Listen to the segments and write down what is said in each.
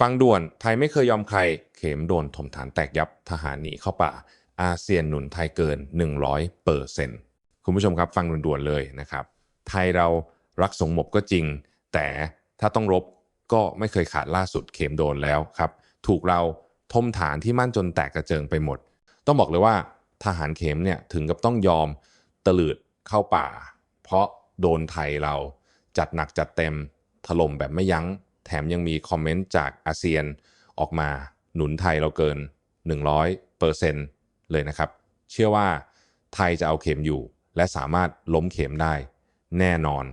ฟังด่วนไทยไม่เคยยอมใคร เข็มโดนถมฐานแตกยับทหารหนีเข้าป่า อาเซียนหนุนไทยเกิน 100เปอร์เซ็นต์คุณผู้ชมครับฟังด่วนๆเลยนะครับ ไทยเรารักสงบก็จริง แต่ถ้าต้องรบก็ไม่เคยขาดล่าสุดเข็มโดนแล้วครับ ถูกเราทมฐานที่มั่นจนแตกกระเจิงไปหมด ต้องบอกเลยว่าทหารเข็มเนี่ยถึงกับต้องยอมตะลืดเข้าป่า เพราะโดนไทยเราจัดหนักจัดเต็มถล่มแบบไม่ยัง้ง แถมยังมีคอมเมนต์จากอาเซียนออกมาหนุนไทยเราเกิน 100เปอร์เเลยนะครับ เชื่อว่าไทยจะเอาเข็มอยู่ และสามารถล้มเข็มได้ แน่นอน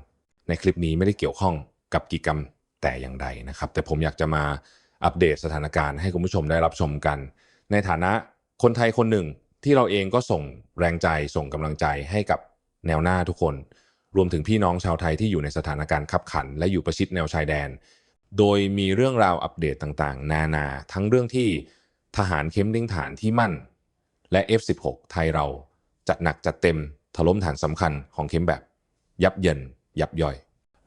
ในคลิปนี้ไม่ได้เกี่ยวข้องกับกิจกรรมแต่อย่างใดนะครับ แต่ผมอยากจะมาอัปเดตสถานการณ์ให้คุณผู้ชมได้รับชมกัน ในฐานะคนไทยคนหนึ่งที่เราเองก็ส่งแรงใจส่งกำลังใจให้กับแนวหน้าทุกคน รวมถึงพี่น้องชาวไทยที่อยู่ในสถานการณ์ขับขัน และอยู่ประชิดแนวชายแดน โดยมีเรื่องราวอัปเดตต่างๆ นานา ทั้งเรื่องที่ทหารเข้มดิ้งฐานที่มั่น และ F16 ไทยเราจัดหนักจัดเต็มถล่มฐานสำคัญของเข้มแบบ ยับเยินยับย่อย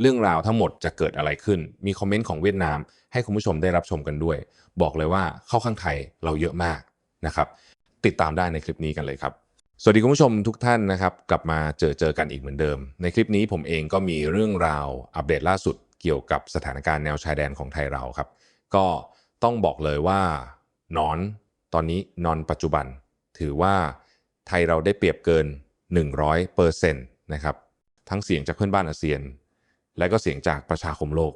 เรื่องราวทั้งหมดจะเกิดอะไรขึ้น มีคอมเมนต์ของเวียดนาม ให้คุณผู้ชมได้รับชมกันด้วย บอกเลยว่าเข้าข้างไทยเราเยอะมากนะครับ ติดตามได้ในคลิปนี้กันเลยครับ สวัสดีคุณผู้ชมทุกท่านนะครับ กลับมาเจอเจอกันอีกเหมือนเดิม ในคลิปนี้ผมเองก็มีเรื่องราวอัปเดตล่าสุด เกี่ยวกับสถานการณ์แนวชายแดนของไทยเราครับ ก็ต้องบอกเลยว่านอนตอนนี้นอนปัจจุบัน ถือว่าไทยเราได้เปรียบเกิน 100%นะครับทั้งเสียงจากเพื่อนบ้านอาเซียน และก็เสียงจากประชาคมโลก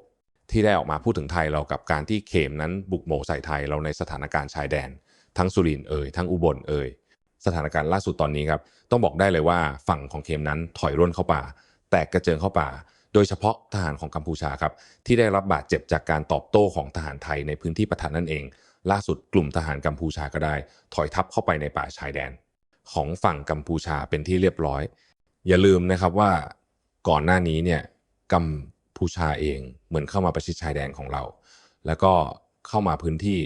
ที่ได้ออกมาพูดถึงไทยเรากับการที่เขมนั้นบุกโหมใส่ไทยเราในสถานการณ์ชายแดน ทั้งสุรินเอ่ยทั้งอุบลเอ่ยสถานการณ์ล่าสุดตอนนี้ครับต้องบอกได้เลยว่าฝั่งของเขมนั้นถอยร่นเข้าป่า แตกกระเจิงเข้าป่า โดยเฉพาะทหารของกัมพูชาครับที่ได้รับบาดเจ็บจากการตอบโต้ของทหารไทยในพื้นที่ปะทะนั่นเอง ล่าสุดกลุ่มทหารกัมพูชาก็ได้ ถอยทับเข้าไปในป่าชายแดน ของฝั่งกัมพูชาเป็นที่เรียบร้อย อย่าลืมนะครับว่าก่อนหน้านี้เนี่ยกัมพูชาเองเหมือนเข้ามาประชิดชายแดนของเรา แล้วก็เข้ามาพื้นที่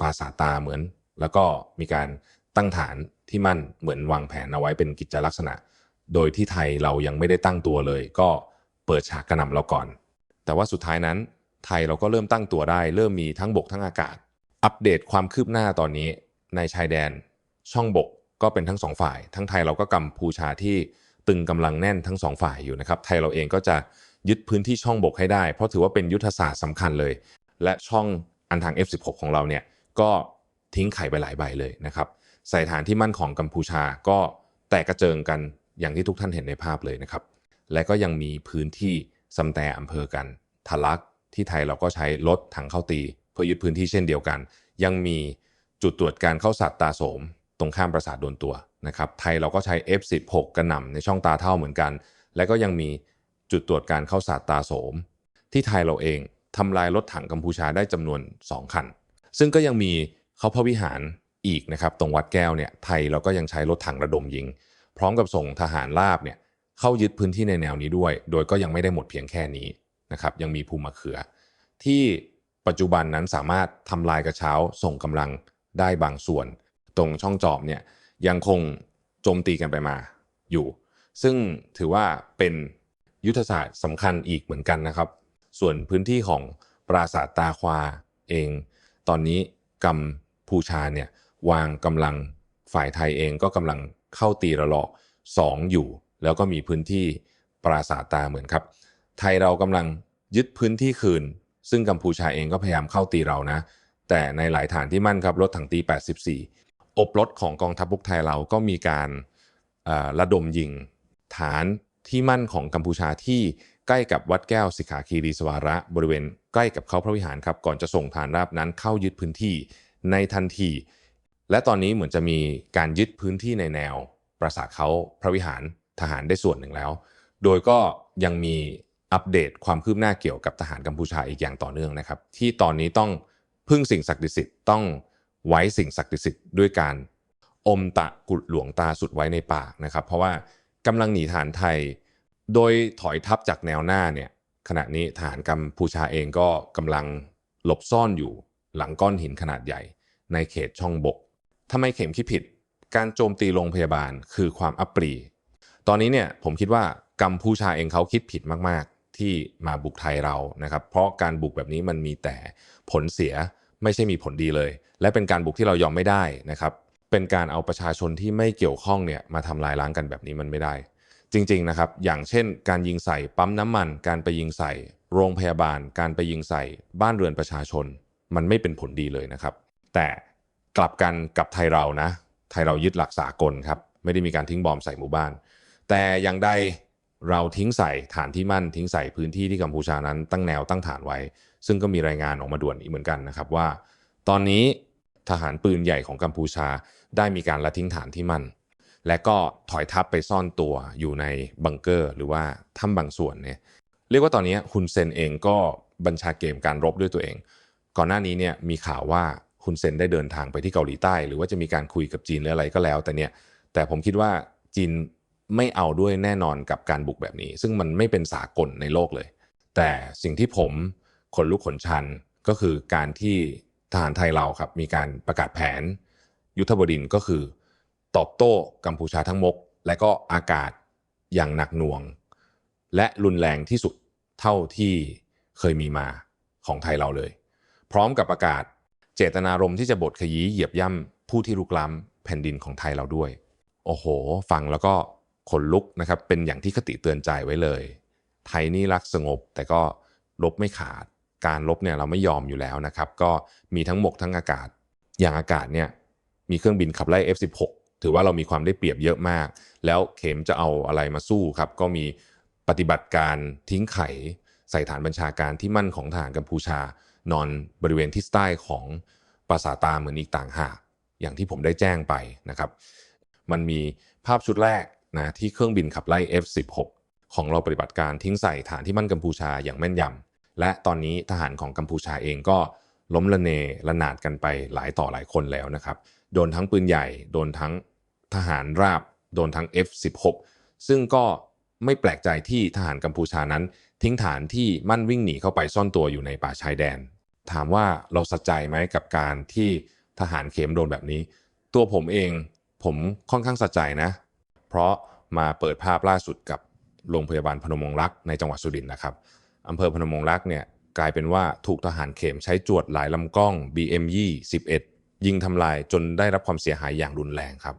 ปราสาตาเหมือน แล้วก็มีการตั้งฐานที่มั่นเหมือนวางแผนเอาไว้เป็นกิจลักษณะ โดยที่ไทยเรายังไม่ได้ตั้งตัวเลย ก็ เปิดฉากกระหน่ำเราก่อน แต่ว่าสุดท้ายนั้นไทยเราก็เริ่มตั้งตัวได้ เริ่มมีทั้งบกทั้งอากาศ อัปเดตความคืบหน้าตอนนี้ในชายแดน ช่องบกก็เป็นทั้งสองฝ่าย ทั้งไทยเราก็กัมพูชาที่ตึงกำลังแน่นทั้งสองฝ่ายอยู่นะครับไทยเราเองก็จะยึดพื้นที่ช่องบกให้ได้ เพราะถือว่าเป็นยุทธศาสตร์สำคัญเลย และช่องอันทาง F16 ของเราเนี่ยก็ทิ้งไข่ไปหลายใบเลยนะครับใส่ฐานที่มั่นของกัมพูชาก็แตกกระเจิงกันอย่างที่ทุกท่านเห็นในภาพเลยนะครับ และก็ยังมีพื้นที่สำแต่อำเภอกันทะลักที่ไทยเราก็ใช้รถถังเข้าตี เพื่อยึดพื้นที่เช่นเดียวกัน ยังมีจุดตรวจการเข้าสัตว์ตาโสม ตรงข้ามปราสาทโดนตัวนะครับไทยเราก็ใช้ F16 กระหน่ำในช่องตาเท่าเหมือนกัน และก็ยังมีจุดตรวจการเข้าสัตว์ตาโสม ที่ไทยเราเองทำลายรถถังกัมพูชาได้จำนวน 2 คัน ซึ่งก็ยังมีเขาพระวิหารอีกนะครับตรงวัดแก้วเนี่ยไทยเราก็ยังใช้รถถังระดมยิง พร้อมกับส่งทหารราบเนี่ย เข้ายึดพื้นที่ในแนวนี้ด้วย โดยก็ยังไม่ได้หมดเพียงแค่นี้นะครับยังมีภูมะเขือ ที่ปัจจุบันนั้นสามารถทำลายกระเช้าส่งกำลังได้บางส่วน ตรงช่องจอบเนี่ยยังคงโจมตีกันไปมาอยู่ ซึ่งถือว่าเป็นยุทธศาสตร์สำคัญอีกเหมือนกันนะครับ ส่วนพื้นที่ของปราสาทตาควาเอง ตอนนี้กัมพูชาเนี่ยวางกำลังฝ่ายไทยเองก็กำลังเข้าตีระลอกสองอยู่ แล้วก็มีพื้นที่ปราสาทตาเหมือนครับ ไทยเรากำลังยึดพื้นที่คืน ซึ่งกัมพูชาเองก็พยายามเข้าตีเรานะ แต่ในหลายฐานที่มั่นครับรถถังตี 84 อบรถของกองทัพบกไทยเราก็มีการระดมยิงฐานที่มั่นของกัมพูชาที่ใกล้กับวัดแก้วสิขาคีรีสวาระ บริเวณใกล้กับเขาพระวิหารครับ ก่อนจะส่งฐานราบนั้นเข้ายึดพื้นที่ในทันที และตอนนี้เหมือนจะมีการยึดพื้นที่ในแนว ปราสาทเขาพระวิหาร ทหารได้ส่วนหนึ่งแล้ว โดยก็ยังมีอัปเดตความคืบหน้าเกี่ยวกับทหารกัมพูชาอีกอย่างต่อเนื่องนะครับ ที่ตอนนี้ต้องพึ่งสิ่งศักดิ์สิทธิ์ต้องไว้สิ่งศักดิ์สิทธิ์ด้วยการอมตะกุดหลวงตาสุดไว้ในปากนะครับ เพราะว่ากำลังหนีฐานไทย โดยถอยทัพจากแนวหน้าเนี่ยขณะนี้ฐานกัมพูชาเองก็กำลังหลบซ่อนอยู่หลังก้อนหินขนาดใหญ่ ในเขตช่องบกทำไมเข็มคิดผิด การโจมตีโรงพยาบาลคือความอัปรี ตอนนี้เนี่ยผมคิดว่ากัมพูชาเองเขาคิดผิดมาก ๆ ที่มาบุกไทยเรานะครับ เพราะการบุกแบบนี้มันมีแต่ผลเสียไม่ใช่มีผลดีเลย และเป็นการบุกที่เรายอมไม่ได้นะครับ เป็นการเอาประชาชนที่ไม่เกี่ยวข้องเนี่ยมาทำลายล้างกันแบบนี้มันไม่ได้ จริง ๆ นะครับ อย่างเช่น การยิงใส่ปั๊มน้ำมัน การไปยิงใส่ โรงพยาบาล การไปยิงใส่บ้านเรือนประชาชน มันไม่เป็นผลดีเลยนะครับ แต่กลับกันกับไทยเรานะ ไทยเรายึดหลักสากลครับ ไม่ได้มีการทิ้งบอมใส่หมู่บ้าน แต่อย่างใดเราทิ้งใส่ฐานที่มั่นทิ้งใส่พื้นที่ที่กัมพูชานั้นตั้งแนวตั้งฐานไว้ ซึ่งก็มีรายงานออกมาด่วนอีกเหมือนกันนะครับว่า ตอนนี้ทหารปืนใหญ่ของกัมพูชาได้มีการละทิ้งฐานที่มั่น และก็ถอยทัพไปซ่อนตัวอยู่ในบังเกอร์ หรือว่าถ้ำบางส่วนเนี่ยเรียกว่าตอนนี้ฮุนเซนเองก็บัญชาเกมการรบด้วยตัวเอง ก่อนหน้านี้เนี่ยมีข่าวว่าฮุนเซนได้เดินทางไปที่เกาหลีใต้ หรือว่าจะมีการคุยกับจีนหรืออะไรก็แล้ว แต่เนี่ยแต่ผมคิดว่าจีน ไม่เอาด้วยแน่นอนกับการบุกแบบนี้ ซึ่งมันไม่เป็นสากลในโลกเลย แต่สิ่งที่ผมขนลุกขนชันก็คือการที่ทหารไทยเราครับมีการประกาศแผน ยุทธบดินก็คือ ตอบโต้กัมพูชาทั้งมก และก็อากาศอย่างหนักหน่วง และรุนแรงที่สุดเท่าที่เคยมีมาของไทยเราเลย พร้อมกับประกาศเจตนารมณ์ที่จะบดขยี้เหยียบย่ำผู้ที่รุกล้ำแผ่นดินของไทยเราด้วย โอ้โห ฟังแล้วก็ ขนลุกนะครับเป็นอย่างที่คติเตือนใจไว้เลย ไทยนี่รักสงบ แต่ก็ลบไม่ขาด การลบเนี่ยเราไม่ยอมอยู่แล้วนะครับ ก็มีทั้งบกทั้งอากาศ อย่างอากาศเนี่ยมีเครื่องบินขับไล่ F16 ถือว่าเรามีความได้เปรียบเยอะมาก แล้วเข็มจะเอาอะไรมาสู้ครับก็มีปฏิบัติการทิ้งไข่ใส่ฐานบัญชาการที่มั่นของทหารกัมพูชา นอนบริเวณที่ใต้ของปราสาตาเหมือนอีกต่างหากอย่างที่ผมได้แจ้งไปนะครับ มันมีภาพชุดแรก นะที่เครื่องบินขับไล่ F16 ของเราปฏิบัติการทิ้งใส่ฐานที่มั่นกัมพูชาอย่างแม่นยำและตอนนี้ทหารของกัมพูชาเองก็ล้มละเนระนาดกันไปหลายต่อหลายคนแล้วนะครับ โดนทั้งปืนใหญ่ โดนทั้งทหารราบ โดนทั้ง F16 ซึ่งก็ไม่แปลกใจที่ทหารกัมพูชานั้น ทิ้งฐานที่มั่นวิ่งหนีเข้าไปซ่อนตัวอยู่ในป่าชายแดน ถามว่าเราสะใจไหมกับการที่ทหารเข็มโดนแบบนี้ ตัวผมเองผมค่อนข้างสะใจนะ เพราะมาเปิดภาพล่าสุดกับโรงพยาบาลพนมงรักในจังหวัดสุรินทร์นะครับอำเภอพนมงรักเนี่ยกลายเป็นว่าถูกทหารเข็มใช้จวดหลายลำกล้อง BM-21 ยิงทำลายจนได้รับความเสียหายอย่างรุนแรงครับ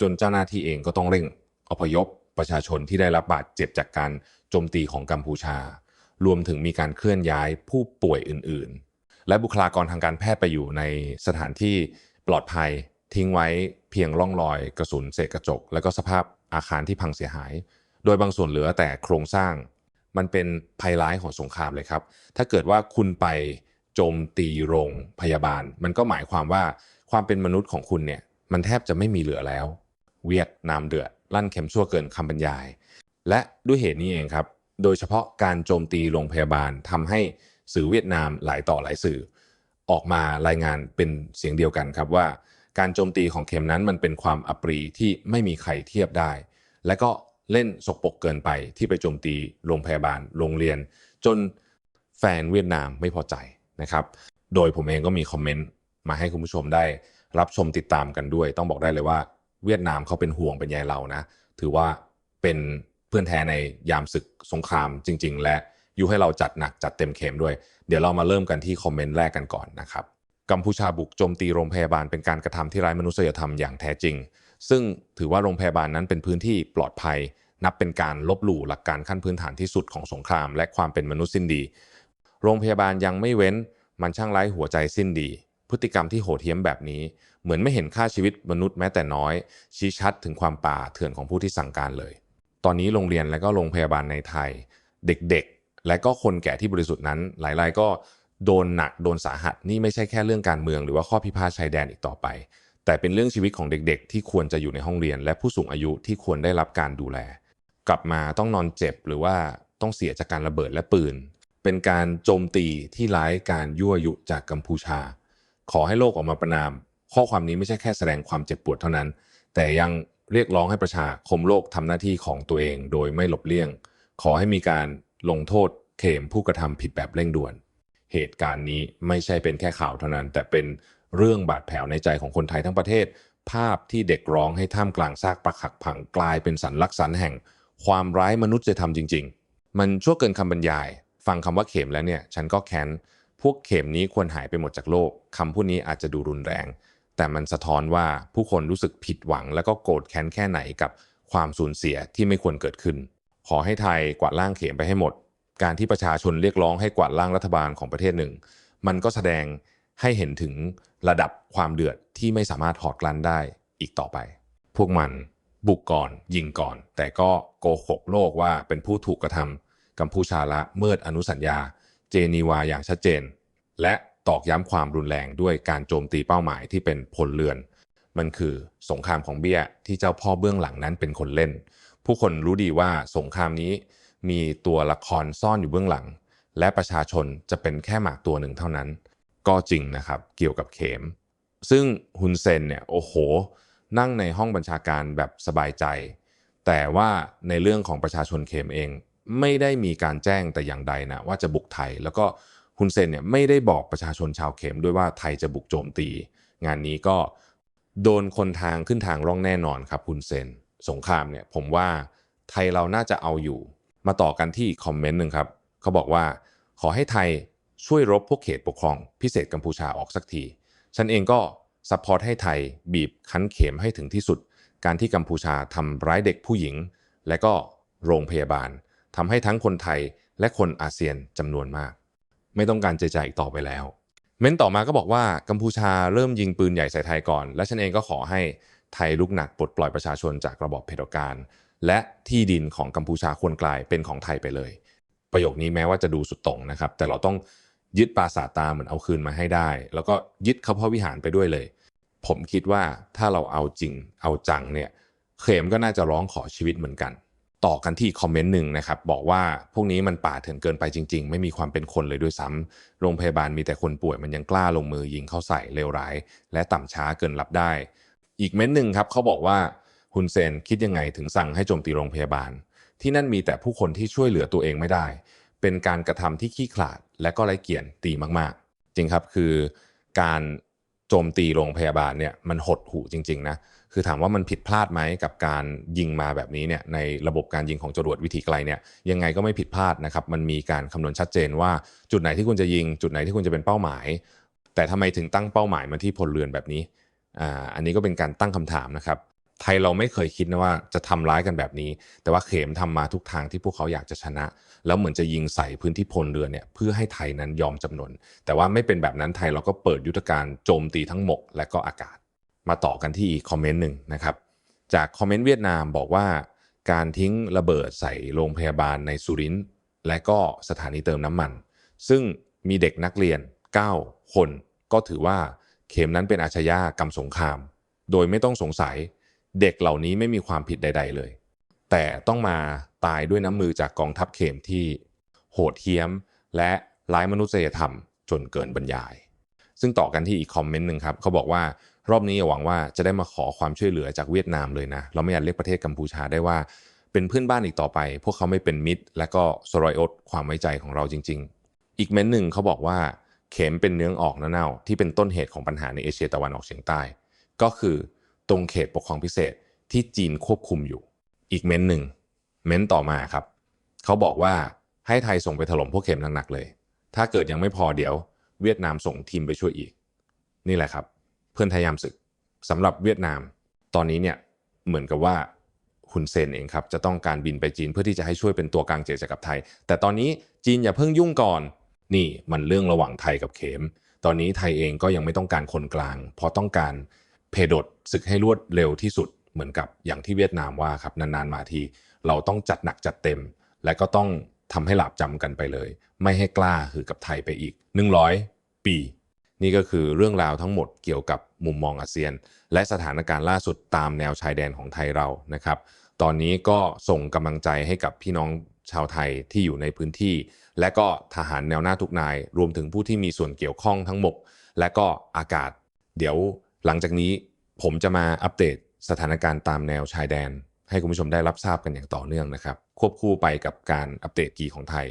จนเจ้าหน้าที่เองก็ต้องเร่งอพยพประชาชนที่ได้รับบาดเจ็บจากการโจมตีของกัมพูชา รวมถึงมีการเคลื่อนย้ายผู้ป่วยอื่น ๆ และบุคลากรทางการแพทย์ไปอยู่ในสถานที่ปลอดภัย ทิ้งไว้เพียงร่องรอยกระสุนเศษกระจก และก็สภาพอาคารที่พังเสียหาย โดยบางส่วนเหลือแต่โครงสร้าง มันเป็นภัยร้ายของสงครามเลยครับ ถ้าเกิดว่าคุณไปโจมตีโรงพยาบาล มันก็หมายความว่าความเป็นมนุษย์ของคุณเนี่ยมันแทบจะไม่มีเหลือแล้ว เวียดนามเดือดลั่นเข็มชั่วเกินคำบรรยาย และด้วยเหตุนี้เองครับ โดยเฉพาะการโจมตีโรงพยาบาลทำให้สื่อเวียดนามหลายต่อหลายสื่อ ออกมารายงานเป็นเสียงเดียวกันครับว่า การโจมตีของเข็มนั้นมันเป็นความอัปรีที่ไม่มีใครเทียบได้ และก็เล่นสกปรกเกินไปที่ไปโจมตีโรงพยาบาลโรงเรียน จนแฟนเวียดนามไม่พอใจนะครับ โดยผมเองก็มีคอมเมนต์มาให้คุณผู้ชมได้รับชมติดตามกันด้วย ต้องบอกได้เลยว่า เวียดนามเขาเป็นห่วงเป็นใยเรานะ ถือว่าเป็นเพื่อนแท้ในยามศึกสงครามจริง ๆ และยุให้เราจัดหนักจัดเต็มเข็มด้วย เดี๋ยวเรามาเริ่มกันที่คอมเมนต์แรกกันก่อนนะครับ กัมพูชาบุกโจมตีโรงพยาบาลเป็นการกระทำที่ร้ายมนุษยธรรมอย่างแท้จริง ซึ่งถือว่าโรงพยาบาลนั้นเป็นพื้นที่ปลอดภัย นับเป็นการลบหลู่หลักการขั้นพื้นฐานที่สุดของสงคราม และความเป็นมนุษย์สิ้นดี โรงพยาบาลยังไม่เว้นมันช่างไร้หัวใจสิ้นดี พฤติกรรมที่โหดเหี้ยมแบบนี้ เหมือนไม่เห็นค่าชีวิตมนุษย์แม้แต่น้อย ชี้ชัดถึงความป่าเถื่อนของผู้ที่สั่งการเลย ตอนนี้โรงเรียนและก็โรงพยาบาลในไทย เด็กๆ และก็คนแก่ที่บริสุทธิ์นั้น หลายๆก็ โดนหนักโดนสาหัสนี่ไม่ใช่แค่เรื่องการเมืองหรือว่าข้อพิพาทชายแดนอีกต่อไป แต่เป็นเรื่องชีวิตของเด็กๆ ที่ควรจะอยู่ในห้องเรียน และผู้สูงอายุที่ควรได้รับการดูแล กลับมาต้องนอนเจ็บหรือว่าต้องเสียจากการระเบิดและปืน เป็นการโจมตีที่ร้ายการยั่วยุจากกัมพูชา ขอให้โลกออกมาประนาม ข้อความนี้ไม่ใช่แค่แสดงความเจ็บปวดเท่านั้น แต่ยังเรียกร้องให้ประชาคมโลกทำหน้าที่ของตัวเอง โดยไม่หลบเลี่ยง ขอให้มีการลงโทษเขมผู้กระทำผิดแบบเร่งด่วน เหตุการณ์นี้ไม่ใช่เป็นแค่ข่าวเท่านั้น แต่เป็นเรื่องบาดแผลในใจของคนไทยทั้งประเทศ ภาพที่เด็กร้องให้ท่ามกลางซากปรักหักพังกลายเป็นสันลักษณ์แห่ง ความร้ายมนุษยธรรมจริง ๆ มันชั่วเกินคำบรรยาย ฟังคำว่าเข็มแล้วเนี่ย ฉันก็แค้นพวกเข็มนี้ควรหายไปหมดจากโลกคำพูดนี้อาจจะดูรุนแรง แต่มันสะท้อนว่าผู้คนรู้สึกผิดหวัง แล้วก็โกรธแค้นแค่ไหนกับความสูญเสียที่ไม่ควรเกิดขึ้น ขอให้ไทยกวาดล่างเข็มไปให้หมด การที่ประชาชนเรียกร้องให้กวาดล่างรัฐบาลของประเทศหนึ่ง มันก็แสดงให้เห็นถึงระดับความเดือดที่ไม่สามารถถอดกลั้นได้อีกต่อไป พวกมันบุกก่อนยิงก่อน แต่ก็โกหกโลกว่าเป็นผู้ถูกกระทำกัมพูชาละเมิดอนุสัญญา เจนีวาอย่างชัดเจน และตอกย้ำความรุนแรงด้วยการโจมตีเป้าหมายที่เป็นพลเรือน มันคือสงครามของเบี้ยที่เจ้าพ่อเบื้องหลังนั้นเป็นคนเล่น ผู้คนรู้ดีว่าสงครามนี้ มีตัวละครซ่อนอยู่เบื้องหลัง และประชาชนจะเป็นแค่หมากตัวหนึ่งเท่านั้น ก็จริงนะครับเกี่ยวกับเข็ม ซึ่งฮุนเซนเนี่ยโอ้โห นั่งในห้องบัญชาการแบบสบายใจ แต่ว่าในเรื่องของประชาชนเข็มเอง ไม่ได้มีการแจ้งแต่อย่างใดนะว่าจะบุกไทย แล้วก็ฮุนเซนเนี่ยไม่ได้บอกประชาชนชาวเข็มด้วยว่าไทยจะบุกโจมตี งานนี้ก็โดนคนทางขึ้นทางร่องแน่นอนครับฮุนเซนสงครามเนี่ยผมว่าไทยเราน่าจะเอาอยู่ มาต่อกันที่คอมเมนต์หนึ่งครับ เขาบอกว่า ขอให้ไทยช่วยรบพวกเขตปกครองพิเศษกัมพูชาออกสักที ฉันเองก็ซัพพอร์ตให้ไทยบีบคั้นเข็มให้ถึงที่สุด การที่กัมพูชาทำร้ายเด็กผู้หญิง และก็โรงพยาบาลทำให้ทั้งคนไทยและคนอาเซียนจำนวนมาก ไม่ต้องการเจรจาอีกต่อไปแล้ว เม้นต่อมาก็บอกว่ากัมพูชาเริ่มยิงปืนใหญ่ใส่ไทยก่อน และฉันเองก็ขอให้ไทยลุกหนักปลดปล่อยประชาชนจากระบอบเผด็จการ และที่ดินของกัมพูชาควรกลายเป็นของไทยไปเลย ประโยคนี้แม้ว่าจะดูสุดต่งนะครับ แต่เราต้องยึดปราสาทตาเหมือนเอาคืนมาให้ได้ แล้วก็ยึดเขาพระวิหารไปด้วยเลย ผมคิดว่าถ้าเราเอาจริงเอาจังเนี่ยเขมก็น่าจะร้องขอชีวิตเหมือนกัน ต่อกันที่คอมเมนต์หนึ่งนะครับ บอกว่าพวกนี้มันป่าเถื่อนเกินไปจริง ๆ ไม่มีความเป็นคนเลยด้วยซ้ำโรงพยาบาลมีแต่คนป่วยมันยังกล้าลงมือยิงเข้าใส่เลวร้าย และต่ำช้าเกินรับได้ อีกเม้นต์หนึ่งครับเขาบอกว่า ฮุนเซนคิดยังไงถึงสั่งให้โจมตีโรงพยาบาล ที่นั่นมีแต่ผู้คนที่ช่วยเหลือตัวเองไม่ได้ เป็นการกระทำที่ขี้ขลาด และก็ไร้เกียรติมากๆ จริงครับคือการโจมตีโรงพยาบาลเนี่ยมันหดหูจริงๆนะคือถามว่ามันผิดพลาดไหมกับการยิงมาแบบนี้เนี่ยในระบบการยิงของจรวดวิถีไกลเนี่ยยังไงก็ไม่ผิดพลาดนะครับมันมีการคำนวณชัดเจนว่าจุดไหนที่คุณจะยิง จุดไหนที่คุณจะเป็นเป้าหมาย แต่ทำไมถึงตั้งเป้าหมายมาที่พลเรือนแบบนี้อ่าอันนี้ก็เป็นการตั้งคำถามนะครับ ไทยเราไม่เคยคิดนะว่าจะทำร้ายกันแบบนี้ แต่ว่าเขมทำมาทุกทางที่พวกเขาอยากจะชนะ แล้วเหมือนจะยิงใส่พื้นที่พลเรือนเนี่ยเพื่อให้ไทยนั้นยอมจำนน แต่ว่าไม่เป็นแบบนั้นไทยเราก็เปิดยุทธการโจมตีทั้งหมกและก็อากาศ มาต่อกันที่อีกคอมเมนต์หนึ่งนะครับ จากคอมเมนต์เวียดนามบอกว่า การทิ้งระเบิดใส่โรงพยาบาลในสุรินทร์และก็สถานีเติมน้ำมัน ซึ่งมีเด็กนักเรียน 9 คน ก็ถือว่าเข็มนั้นเป็นอาชญากรรมสงคราม โดยไม่ต้องสงสัย เด็กเหล่านี้ไม่มีความผิดใด ๆ เลย แต่ต้องมาตายด้วยน้ำมือจากกองทัพเข็มที่โหดเหี้ยม และร้ายมนุษยธรรมจนเกินบรรยาย ซึ่งต่อกันที่อีกคอมเมนต์หนึ่งครับเขาบอกว่ารอบนี้หวังว่าจะได้มาขอความช่วยเหลือจากเวียดนามเลยนะ เราไม่อยากเรียกประเทศกัมพูชาได้ว่าเป็นเพื่อนบ้านอีกต่อไป พวกเขาไม่เป็นมิตร และก็สรอยอดความไว้ใจของเราจริง ๆ อีกเม้นต์หนึ่งเขาบอกว่าเข็มเป็นเนื้อออกเน่าๆที่เป็นต้นเหตุของปัญหาในเอเชียตะวันออกเฉียงใต้ ก็คือ ตรงเขตปกครองพิเศษที่จีนควบคุมอยู่ อีกเม้นหนึ่ง เม้นต์ต่อมาครับ เขาบอกว่าให้ไทยส่งไปถล่มพวกเข็มหนักๆเลย ถ้าเกิดยังไม่พอเดี๋ยว เวียดนามส่งทีมไปช่วยอีก นี่แหละครับ เพื่อนไทยยามศึกสำหรับเวียดนาม ตอนนี้เนี่ยเหมือนกับว่าฮุนเซนเองครับจะต้องการบินไปจีนเพื่อที่จะให้ช่วยเป็นตัวกลางเจรจากับไทย แต่ตอนนี้จีนอย่าเพิ่งยุ่งก่อน นี่มันเรื่องระหว่างไทยกับเขม ตอนนี้ไทยเองก็ยังไม่ต้องการคนกลาง เพราะต้องการ เพดดศึกให้รวดเร็วที่สุดเหมือนกับอย่างที่เวียดนามว่าครับนานๆมาที เราต้องจัดหนักจัดเต็ม และก็ต้องทำให้หลาบจำกันไปเลย ไม่ให้กล้าหือกับไทยไปอีก 100 ปี นี่ก็คือเรื่องราวทั้งหมดเกี่ยวกับมุมมองอาเซียน และสถานการณ์ล่าสุดตามแนวชายแดนของไทยเรานะครับ ตอนนี้ก็ส่งกำลังใจให้กับพี่น้องชาวไทยที่อยู่ในพื้นที่ และก็ทหารแนวหน้าทุกนาย รวมถึงผู้ที่มีส่วนเกี่ยวข้องทั้งหมดและก็อากาศ เดี๋ยว หลังจากนี้ผมจะมาอัปเดตสถานการณ์ตามแนวชายแดน ให้คุณผู้ชมได้รับทราบกันอย่างต่อเนื่องนะครับ ควบคู่ไปกับการอัปเดตกีของไทย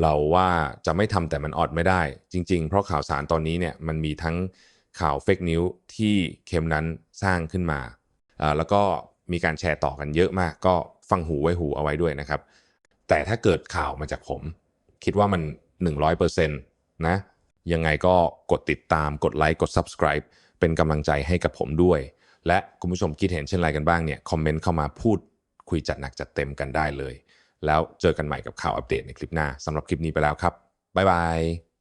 เราว่าจะไม่ทำแต่มันออดไม่ได้ จริง ๆ เพราะข่าวสารตอนนี้เนี่ยมันมีทั้งข่าวเฟกนิวที่เคมนั้นสร้างขึ้นมาอ่าแล้วก็มีการแชร์ต่อกันเยอะมาก ก็ฟังหูไว้หูเอาไว้ด้วยนะครับ แต่ถ้าเกิดข่าวมาจากผม คิดว่ามัน 100%นะยังไงก็กดติดตามกดไลค์กด subscribe เป็นกำลังใจให้กับผมด้วย และคุณผู้ชมคิดเห็นเช่นไรกันบ้างเนี่ยคอมเมนต์เข้ามาพูดคุยจัดหนักจัดเต็มกันได้เลย แล้วเจอกันใหม่กับข่าวอัปเดตในคลิปหน้าสำหรับคลิปนี้ไปแล้วครับบ๊ายบาย